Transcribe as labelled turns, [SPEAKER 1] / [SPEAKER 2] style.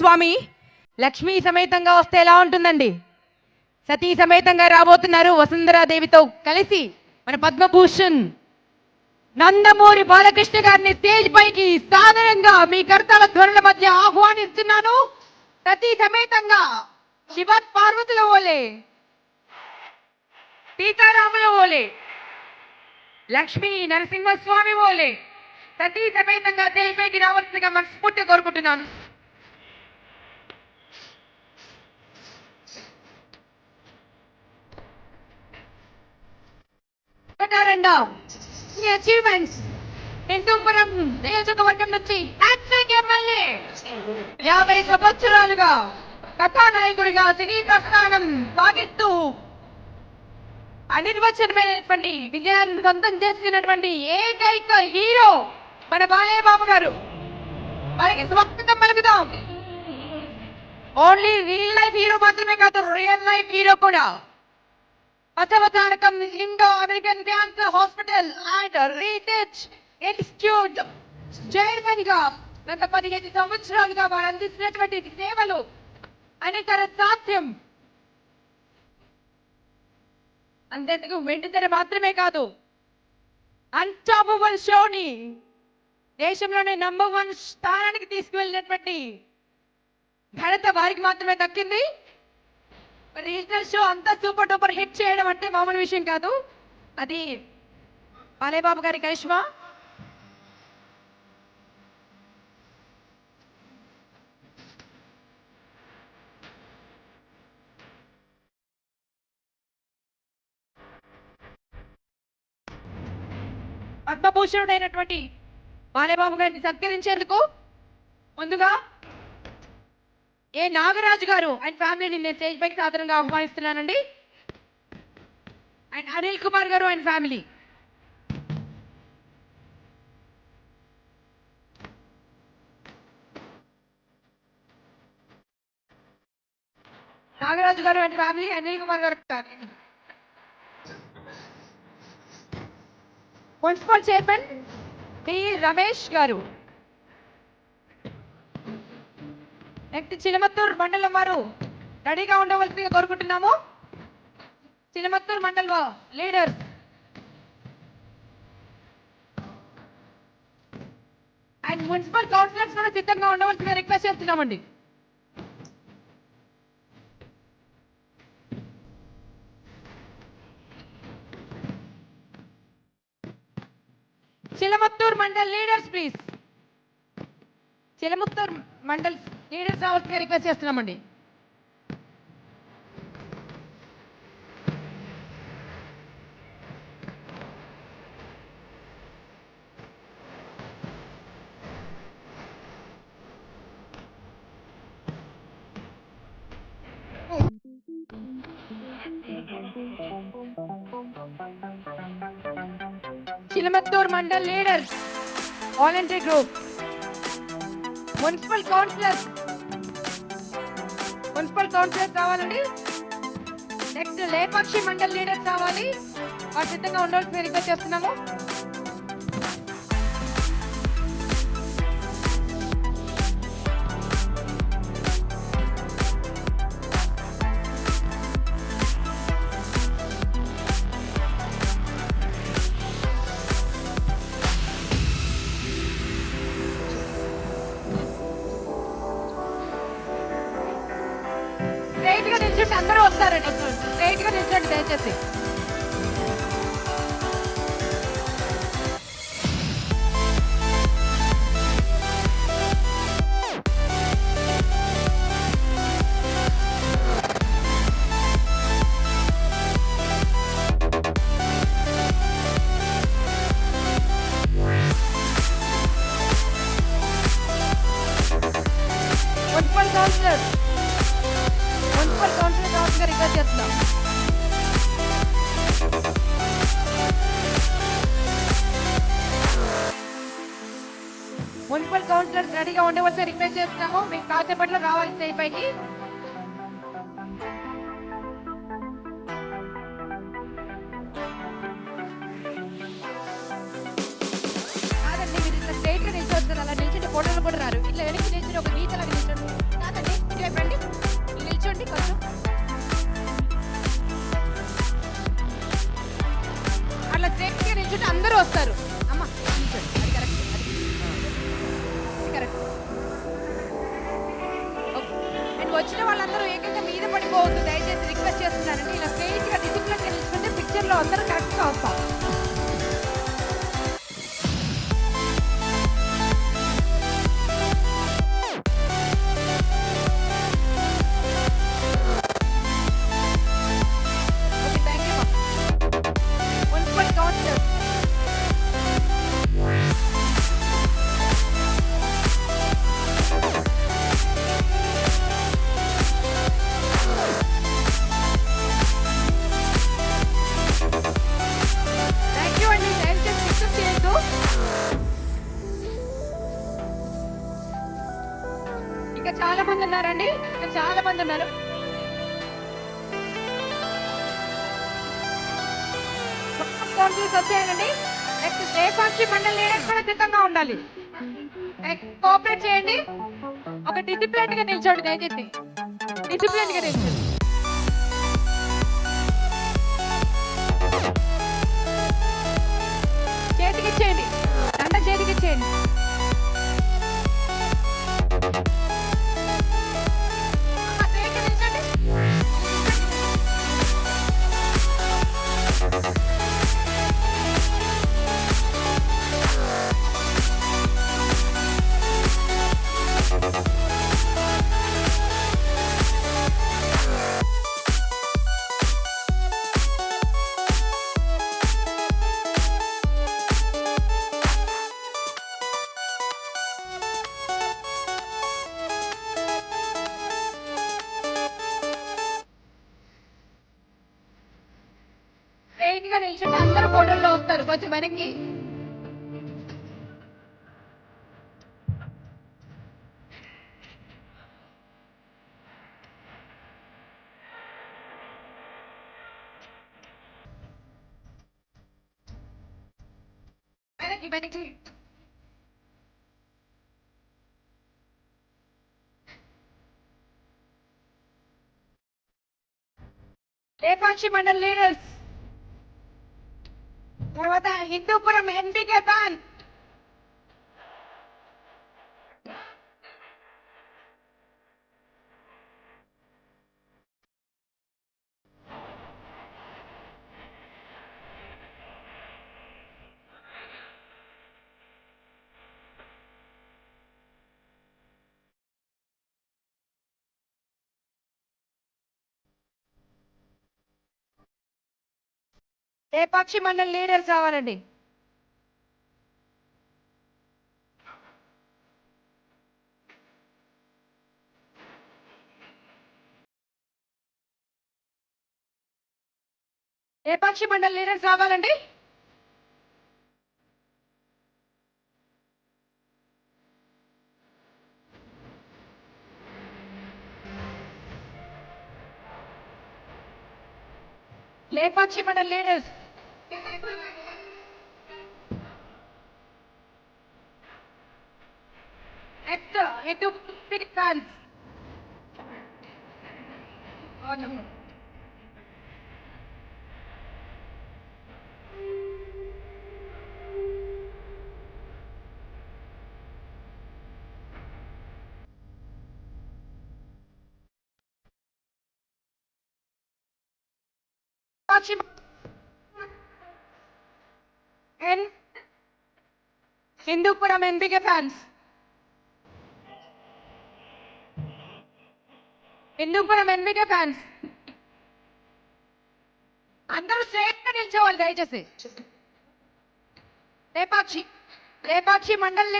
[SPEAKER 1] స్వామి లక్ష్మీ సమేతంగా వస్తే ఎలా ఉంటుందండి? సతీ సమేతంగా రాబోతున్నారు వసుంధరాదేవితో కలిసి మన పద్మభూషణ్. నందమూరి బాలకృష్ణ గారిని స్టేజ్ పైకి సాధారణంగా మీ కర్తల ధ్వనుల మధ్య ఆహ్వానిస్తున్నాను. సతీ సమేతంగా శివ పార్వతుల ఓలే సీతారాముల ఓలే లక్ష్మీ నరసింహస్వామి ఓలే సతీ సమేతంగా స్టేజ్ పైకి రావాల్సిందిగా మనస్ఫూర్తి కోరుకుంటున్నాను. ప్రకారంగా ఈ అచీవ్మెంట్స్ హిందూపురం నియోజకవర్గం నుంచి హ్యాట్రిక్ ఎమ్మెల్యే. యాభై సంవత్సరాలుగా కథానాయకుడిగా సినీ ప్రస్థానం సాగిస్తూ అనిర్వచనమైనటువంటి విజయాన్ని సొంతం చేసుకున్నటువంటి ఏకైక హీరో మన బాలయ్య బాబు గారు. మనకి స్వాగతం పలుకుదాం ఓన్లీ రియల్ లైఫ్ హీరో మాత్రమే కాదు రియల్ లైఫ్ హీరో కూడా. పథవతారకం Indo American cancer hospital and research institute చైర్మన్గా గత పదిహేను సంవత్సరాలుగా వారు అందిస్తున్నటువంటి సేవలు అనేకర సాధ్యం. అంతేందుకు వెండితెర మాత్రమే కాదు అన్స్టాపబుల్ షోని దేశంలోనే నంబర్ వన్ స్థానానికి తీసుకువెళ్ళినటువంటి ఘనత వారికి మాత్రమే దక్కింది. రీజనల్ షో అంతా సూపర్ డూపర్ హిట్ చేయడం అంటే మామూలు విషయం కాదు. అది బాలేబాబు గారి కరిష్మా. పద్మభూషణుడైనటువంటి బాలేబాబు గారిని సత్కరించేందుకు ముందుగా ఏ నాగరాజు గారు అండ్ ఫ్యామిలీని నేను స్టేజ్ పైకి సాధారణంగా ఆహ్వానిస్తున్నానండి. అండ్ అనిల్ కుమార్ గారు అండ్ ఫ్యామిలీ నాగరాజు గారు అండ్ ఫ్యామిలీ అనిల్ కుమార్ గారు మున్సిపల్ చైర్మన్ పి రమేష్ గారు. నెక్స్ట్ చిలమత్తూరు మండలం వారు రెడీగా ఉండవలసిందిగా కోరుకుంటున్నాము. Chilamathur mandal leader. And municipal councillors కూడా సిద్ధంగా ఉండవలసిందిగా రిక్వెస్ట్ చేస్తున్నామండి. Chilamathur mandal leaders please. Chilamathur mandal leaders రావాల్సిందిగా రిక్వెస్ట్ చేస్తున్నామండి. Chilamathur mandal leaders volunteer group municipal councillors municipal councillor కావాలండి నెక్స్ట్ లేపాక్షి మండల్ లీడర్ కావాలి. వారు సిద్ధంగా ఉండవలసిన రిక్వెస్ట్ చేస్తున్నాము. నిల్చోండి దయచేసి మున్సిపల్ కౌన్సిలర్ మున్సిపల్ కౌన్సిలర్ కావాల్సిందిగా రిక్వెస్ట్ చేస్తున్నాం మున్సిపల్ కౌన్సిలర్ రెడీగా ఉండవలసిన రిక్వెస్ట్ చేస్తున్నాము. మీకు కాసేపట్లో రావాలి స్టేజ్ పైకి చాలా మంది ఉన్నారండి. చాలా మంది ఉన్నారు. వచ్చేయండి వచ్చాయండి నెక్స్ట్ శ్రేపాక్షి మండలి లీడర్స్ కూడా సిద్ధంగా ఉండాలి. కోఆపరేట్ చేయండి. ఒక డిసిప్లిన్గా నిల్చోండి దయచేసి. డిసిప్లిన్గా నిల్చోండి. స్ట్రైట్గా నిల్చుంటే అందరూ ఫోటోల్లో వస్తారు. కొంచెం వెనక్కి. వెనక్కి వెనక్కి. లేపాక్షి మండల్ లీడర్స్. తర్వాత హిందూపురం ఎన్పికే పాన్ లేపాక్షి మండలి లీడర్స్ కావాలండి? ఏ పక్షి మండలి లీడర్స్ కావాలండి? Lepakshi mandal leaders next Hindu fans పశ్చిమ ఎన్ హిందూపురం ఎన్పికే ఫ్యాన్స్ హిందూపురం ఎన్పికే ఫ్యాన్స్ అందరూ స్ట్రైట్గా నిల్చోవాలి దయచేసి లేపాక్షి లేపాక్షి మండల్